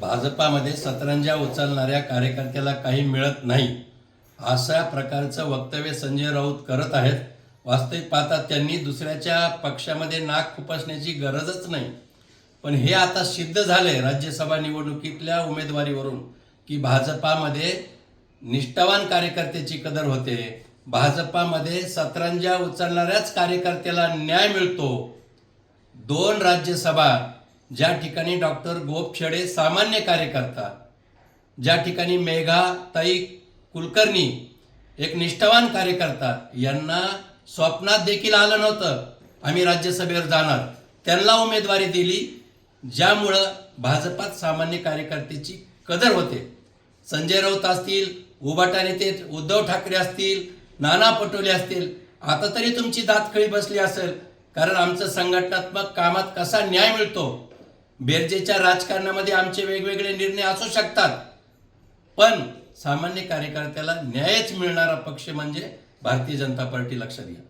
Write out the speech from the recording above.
भाजपामध्ये सतरंजा उचलणाऱ्या कार्यकर्त्याला काही मिळत नाही अशा प्रकारचं वक्तव्य संजय राऊत करत आहेत. वास्तविक पाहता त्यांनी दुसऱ्याच्या पक्षामध्ये नाक खुपसण्याची गरजच नाही. पण हे आता सिद्ध झालंय राज्यसभा निवडणुकीतल्या उमेदवारीवरून की भाजपामध्ये निष्ठावान कार्यकर्त्याची कदर होते. भाजपामध्ये सतरंजा उचलणाऱ्याच कार्यकर्त्याला न्याय मिळतो. दोन राज्यसभा ज्या ठिकाणी डॉक्टर गोपछेडे सामान्य कार्यकर्ता ज्या ठिकाणी मेघा ताई कुलकर्णी एक निष्ठावान कार्यकर्ता यांना स्वप्नात देखील आलं नव्हतं. आम्ही राज्यसभेवर जाणार. त्यांना उमेदवारी दिली ज्यामुळं भाजपात सामान्य कार्यकर्त्याची कदर होते. संजय राऊत असतील उबाटा नेते उद्धव ठाकरे असतील नाना पटोले असतील आता तरी तुमची दातखळी बसली असेल कारण आमचं संघटनात्मक कामात कसा न्याय मिळतो? बेरजेच्या राजकारणामध्ये आमचे वेगवेगळे निर्णय असू शकतात. पण सामान्य कार्यकर्त्याला न्यायच मिळणारा पक्ष म्हणजे भारतीय जनता पार्टी लक्षात घ्या.